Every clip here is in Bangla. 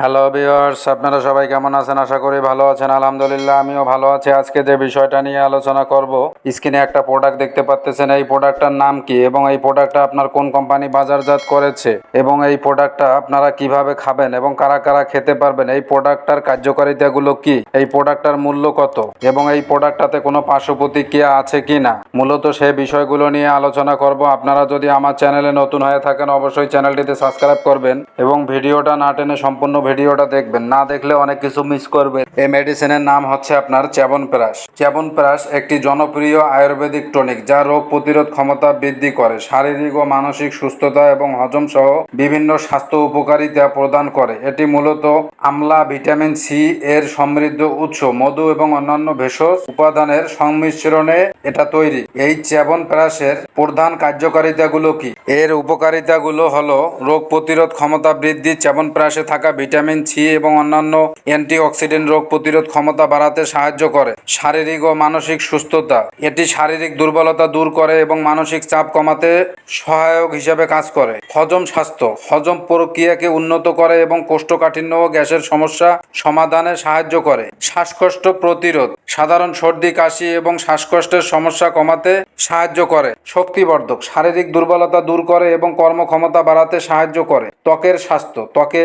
হ্যালো ভিউয়ার্স আপনারা সবাই কেমন আছেন? আশা করি ভালো আছেন। আলহামদুলিল্লাহ, আমিও ভালো আছি। আজকে যে বিষয়টা নিয়ে আলোচনা করব, স্ক্রিনে একটা প্রোডাক্ট দেখতে পাচ্তেছেন। এই প্রোডাক্টটার নাম কি এবং এই প্রোডাক্টটা আপনার কোন কোম্পানি বাজারজাত করেছে এবং এই প্রোডাক্টটা আপনারা কীভাবে খাবেন এবং কারা কারা খেতে পারবেন? এই প্রোডাক্টটার কার্যকারিতাগুলো কি? এই প্রোডাক্টটার মূল্য কত? এবং এই প্রোডাক্টটাতে কোনো পার্শ্ব প্রতিক্রিয়া আছে কি না মূলত সেই বিষয়গুলো নিয়ে আলোচনা করব। আপনারা যদি আমার চ্যানেলে নতুন হয়ে থাকেন, অবশ্যই চ্যানেলটিতে সাবস্ক্রাইব করবেন এবং ভিডিওটা না টেনে সম্পূর্ণ ভিডিওটা দেখবেন। না দেখলে অনেক কিছু মিস করবেন এই মেডিসিনের নাম হচ্ছে আপনার চ্যাবন প্রাস চ্যাবন প্রাস একটি জনপ্রিয় আয়ুর্বেদিক টনিক যা রোগ প্রতিরোধ ক্ষমতা বৃদ্ধি করে, শারীরিক ও মানসিক সুস্থতা এবং হজম সহ বিভিন্ন স্বাস্থ্য উপকারিতা প্রদান করে। এটি মূলত আমলা, ভিটামিন সি এর সমৃদ্ধ উৎস। মধু এবং অন্যান্য ভেষজ উপাদানের সংমিশ্রণে এটা তৈরি। এই চ্যাবন প্রাসের প্রধান কার্যকারিতাগুলো কি? এর উপকারিতাগুলো হলো, রোগ প্রতিরোধ ক্ষমতা বৃদ্ধি চ্যাবন প্রাসে থাকা ভিটামিন সি এবং অন্যান্য অ্যান্টিঅক্সিডেন্ট রোগ প্রতিরোধ ক্ষমতা বাড়াতে সাহায্য করে। শারীরিক ও মানসিক সুস্থতা। এটি শারীরিক দুর্বলতা দূর করে এবং মানসিক চাপ কমাতে সহায়ক হিসেবে কাজ করে। হজম স্বাস্থ্য। হজম প্রক্রিয়াকে উন্নত করে এবং কোষ্ঠকাঠিন্য ও গ্যাসের সমস্যা সমাধানে সাহায্য করে। শ্বাসকষ্ট প্রতিরোধ। সাধারণ সর্দি, কাশি এবং শ্বাসকষ্টের সমস্যা কমাতে সাহায্য করে। শক্তিবর্ধক। শারীরিক দুর্বলতা দূর করে এবং কর্মক্ষমতা বাড়াতে সাহায্য করে। ত্বকের স্বাস্থ্য। ত্বকে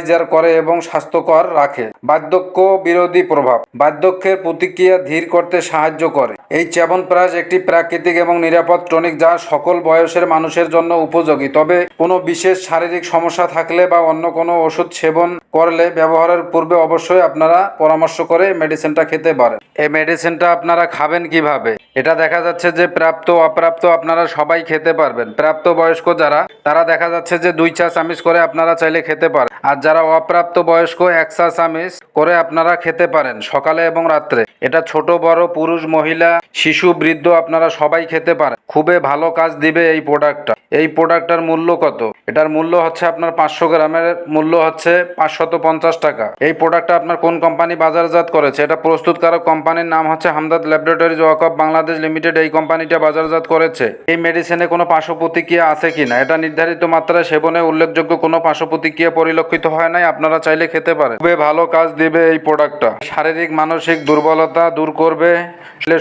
ময়শ্চারাইজার করে এবং স্বাস্থ্যকর রাখে। বার্ধক্য বিরোধী প্রভাব। বার্ধক্যের প্রতিক্রিয়া ধীর করতে সাহায্য করে। এই চ্যাবন প্রাস একটি প্রাকৃতিক এবং নিরাপদ টনিক যা সকল বয়সের মানুষের জন্য উপযোগী। তবে কোনো বিশেষ শারীরিক সমস্যা থাকলে বা অন্য কোনো ওষুধ সেবন করলে ব্যবহারের পূর্বে অবশ্যই আপনারা পরামর্শ করে মেডিসিনটা খেতে পারেন। এই মেডিসিনটা আপনারা খাবেন কীভাবে? এটা দেখা যাচ্ছে যে প্রাপ্ত অপ্রাপ্ত আপনারা সবাই খেতে পারবেন। প্রাপ্ত বয়স্ক যারা, তারা দেখা যাচ্ছে যে দুই চা চামিচ করে আপনারা চাইলে খেতে পারেন আর যারা অপ্রাপ্ত বয়স্ক, এক চা চামিচ করে আপনারা খেতে পারেন, সকালে এবং রাত্রে। এটা ছোট, বড়, পুরুষ, মহিলা, শিশু, বৃদ্ধ আপনারা সবাই খেতে পারেন। খুবই ভালো কাজ দিবে এই প্রোডাক্টটা এই প্রোডাক্টটার মূল্য কত? এটার মূল্য হচ্ছে আপনার পাঁচশো গ্রামের মূল্য হচ্ছে পাঁচশত পঞ্চাশ টাকা। এই প্রোডাক্টটা আপনার কোন কোম্পানি বাজারজাত করেছে? এটা প্রস্তুতকারক কোম্পানির নাম হচ্ছে হামদাদ ল্যাবরেটরিজ ওয়াকফ বাংলাদেশ লিমিটেড। এই কোম্পানিটা বাজারজাত করেছে। এই মেডিসিনে কোনো পার্শ্ব প্রতিক্রিয়া আছে কিনা এটা নির্ধারিত মাত্রায় সেবনে উল্লেখযোগ্য কোনো পার্শ্ব প্রতিক্রিয়া পরিলক্ষিত হয় নাই। আপনারা চাইলে খেতে পারেন। খুবই ভালো কাজ দিবে এই প্রোডাক্টটা শারীরিক, মানসিক দুর্বলতা দূর করবে।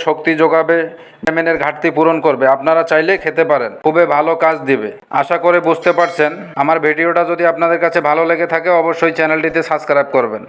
শক্তি যোগাবে। ভিটামিনের ঘাটতি পূরণ করবে। আপনারা চাইলে খেতে পারেন। খুবই ভালো কাজ দিবে। আশা করে বুঝতে পারছেন। আমার ভিডিওটা যদি আপনাদের কাছে ভালো লেগে থাকে, অবশ্যই চ্যানেলটিতে সাবস্ক্রাইব করবেন।